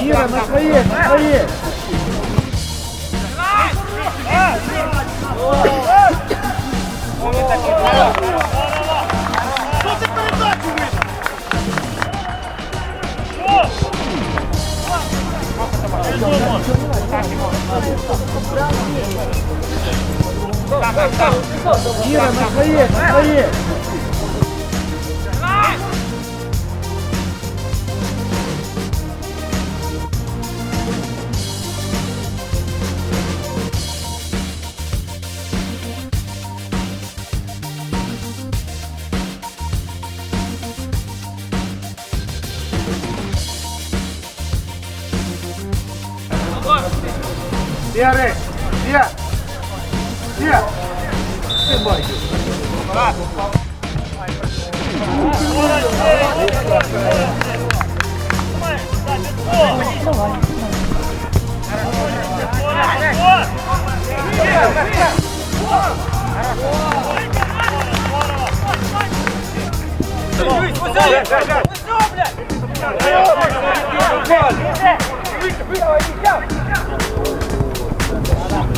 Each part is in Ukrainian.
Ира, на своей, на своей. Ира, на своей, на своей. Своє. Де, Рекс? Де? Де?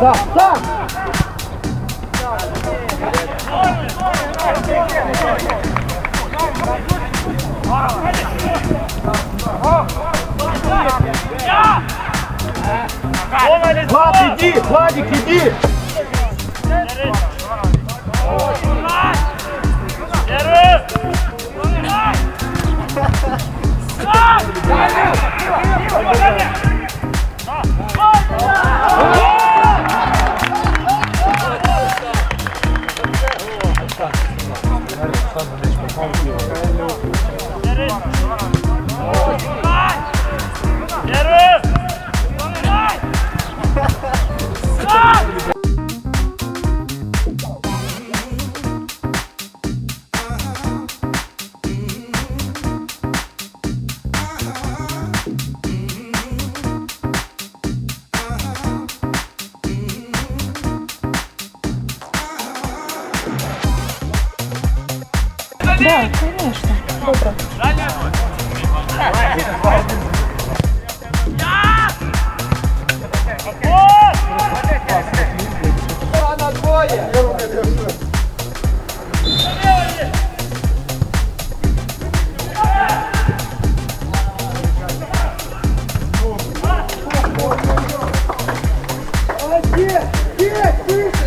Так, так. Влад, иди, Владик, иди. Да,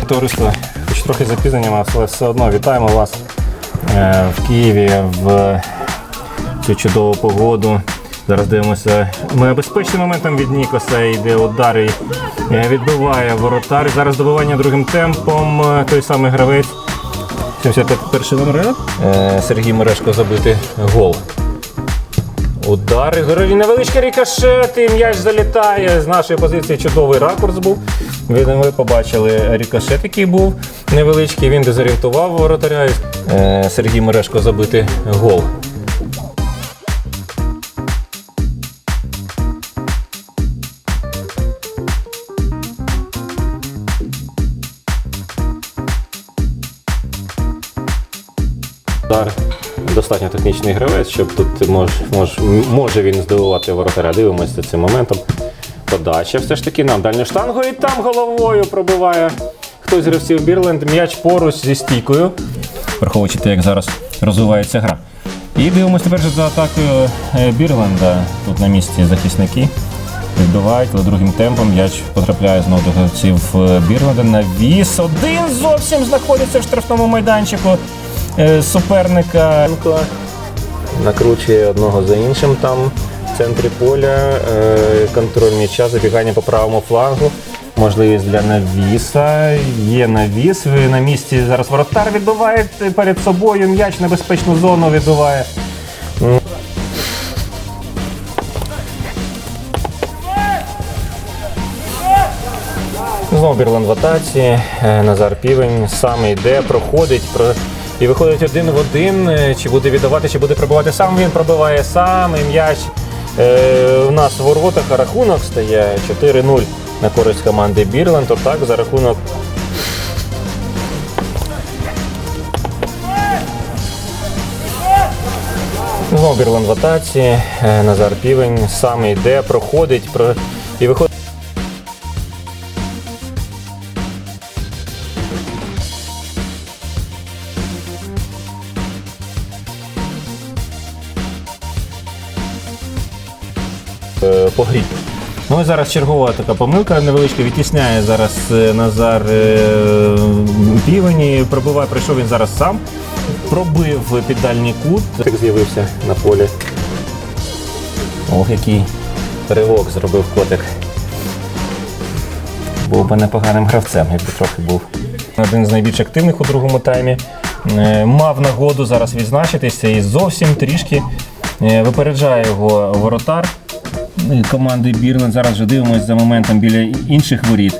Товариство, хоч трохи запізненням, але все одно вітаємо вас е, в Києві в цю чудову погоду. Зараз дивимося. Ми безпечним моментом від Нікоса йде удар і е, відбиває воротар. Зараз добивання другим темпом. е, Той самий гравець. 71 номер. Сергій Мерешко забити гол. Удар, невеличкий рікошет, і м'яч залітає. З нашої позиції чудовий ракурс був. Ви, ви побачили рікошет, який був невеличкий. Він дезорієнтував воротаря. Е, Сергій Мерешко забити гол. Достатньо технічний гравець, щоб тут мож, мож, може він здивувати воротаря. Дивимося цим моментом. Подача все ж таки нам дальню штангу і там головою пробиває хтось з гравців Бірленд. М'яч поруч зі стійкою. Враховуючи те, як зараз розвивається гра. І дивимося тепер за атакою е, Бірленда. Тут на місці захисники. Відбивають, але другим темпом м'яч потрапляє знову до гравців е, Бірленда. Навіс один зовсім знаходиться в штрафному майданчику е, суперника. Накручує одного за іншим там центрі поля. е, Контроль м'яча, забігання по правому флангу. Можливість для навіса. Є навіс. Ви На місці зараз воротар відбиває перед собою. М'яч небезпечну зону відбиває. Знову Бірлан в атаці. Е, Назар Півень сам йде, проходить про... і виходить один в один. Е, Чи буде віддавати, чи буде пробивати сам. Він пробиває сам. І м'яч у нас в воротах рахунок стає 4-0 на користь команди Бірланд. Отак за рахунок. Знову Бірлан в атаці. Е, Назар Півень сам йде, проходить про... і виходить. По грі. Ну і зараз чергова така помилка невеличка, відтісняє зараз е, Назар е, Півені, пробиває, прийшов він зараз сам, пробив під дальній кут. Так з'явився на полі. Ох, який ривок зробив котик. Був би непоганим гравцем, якби трохи був. Один з найбільш активних у другому таймі. Е, Мав нагоду зараз відзначитися і зовсім трішки випереджає його воротар команди Бірлен. Зараз вже дивимося за моментом біля інших воріт.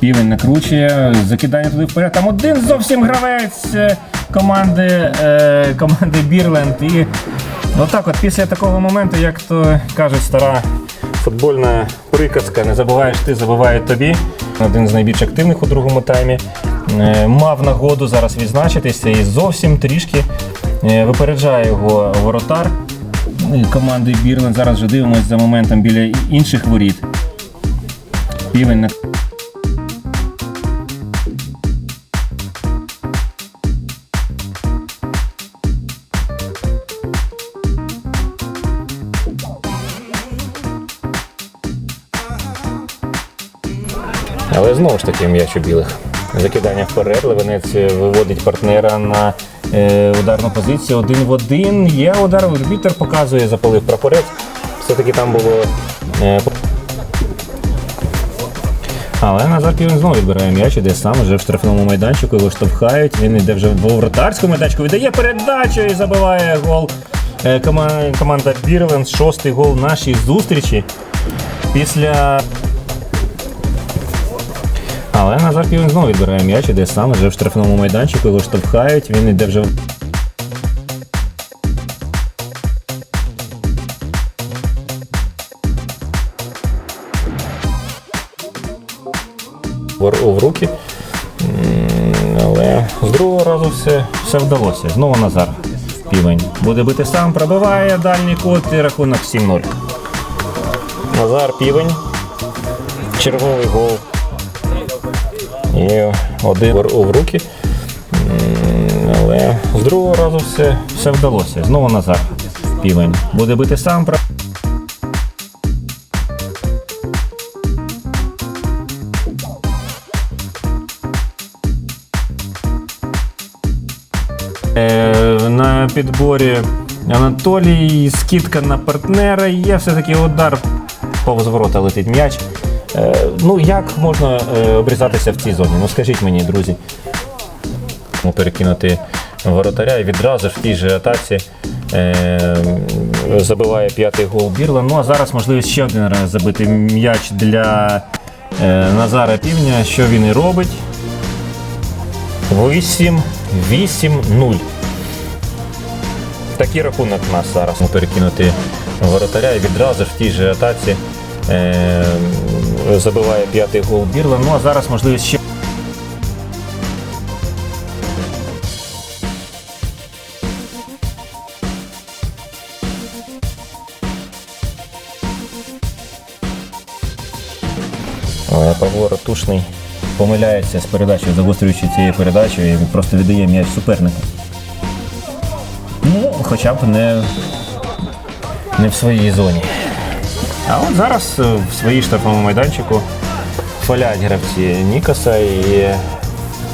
Півень накручує, закидання туди вперед. Там один зовсім гравець е, команди, е, команди Бірленд. І отак от після такого моменту, як то кажуть, стара футбольна приказка, не забуваєш ти, забувають тобі. Один з найбільш активних у другому таймі. Е, Мав нагоду зараз відзначитися і зовсім трішки е, випереджає його воротар е, команди Бірленд. Зараз вже дивимося за моментом біля інших воріт. Півень на Але знову ж таки м'яч у білих. Закидання вперед, Левенець виводить партнера на е, ударну позицію один в один. Є удар, арбітер показує, запалив прапорець. Все-таки там було. Е, але Назар Півень знову відбирає м'яч, іде сам вже в штрафному майданчику, його штовхають. Він йде вже в вратарському майданчику, віддає передачу і забиває гол. Е, Команда Бірленд, шостий гол нашій зустрічі. Після але Назар Півень знову відбирає м'яч, іде сам вже в штрафному майданчику, його штовхають, він йде вже. в руки. Але з другого разу все, все вдалося. Знову Назар Півень. Буде бити сам, пробиває дальній кут і рахунок 7-0. Назар Півень. Черговий гол. І один в руки. Але з другого разу все, все вдалося. Знову Назар Півень. Буде бити сам. Е, На підборі Анатолій, скидка на партнера, є все-таки удар повз ворота летить м'яч. Е, Ну як можна е, обрізатися в цій зоні? Ну скажіть мені, друзі. Ну, Перекинути воротаря і відразу в тій же атаці е, забиває п'ятий гол Бірла. Ну а зараз можливість ще один раз забити м'яч для Назара Півня, що він і робить. 8-8-0. Такий рахунок у нас зараз. Ну, Перекинути воротаря і відразу в тій же атаці забиває п'ятий гол Бірла. Ну а зараз можливість ще. Але Павло Ратушний помиляється з передачею, загострюючи цією передачею і просто віддає м'яч супернику. Ну, хоча б не, не в своїй зоні. А от зараз е, в своїй штрафному майданчику фалять гравці Нікаса і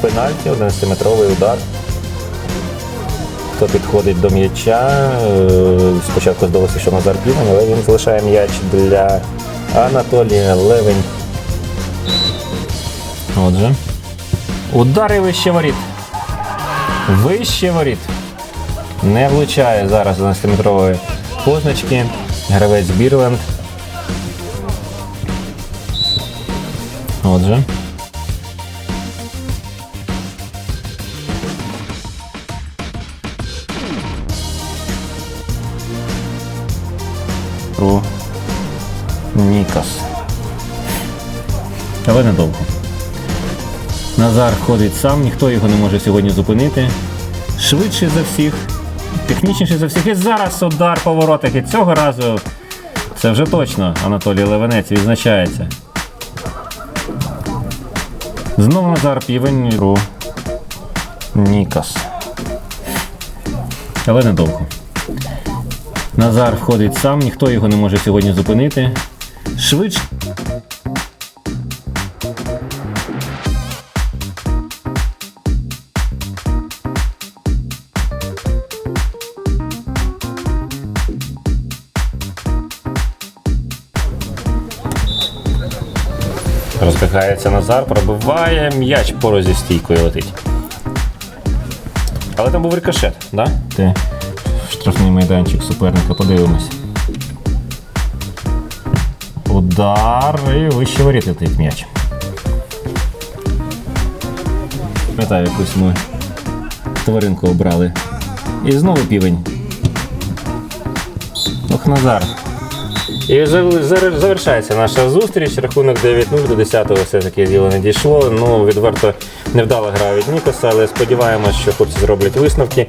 пенальті, 11-метровий удар. Хто підходить до м'яча. е, Спочатку здалося, що Назар Півень, але він залишає м'яч для Анатолія Левень. Отже. Удари вище воріт. Вище воріт. Не влучає зараз 11-метрової позначки. Гравець Бірленд. Отже. Про Нікас. Але недовго. Назар ходить сам, ніхто його не може сьогодні зупинити. Швидше за всіх Технічніший за всіх. І зараз удар по воротах. І цього разу це вже точно Анатолій Левенець відзначається. Знову Назар Півень. Ру. Нікас. Але недовго. Назар входить сам, ніхто його не може сьогодні зупинити. Швидше. Розбігається Назар, пробиває, м'яч поруч зі стійкою летить. Але там був рикошет, да? Ти штрафний майданчик суперника, подивимось. Удар і вище воріт летить м'яч. Пам'ятаю, якусь ми тваринку обрали. І знову півень. Ох, Назар. І зав- зав- завершається наша зустріч. Рахунок 9-0 до 10-го все-таки діло не дійшло. Ну, відверто невдала гра від Нікоса, але сподіваємось, що хлопці зроблять висновки.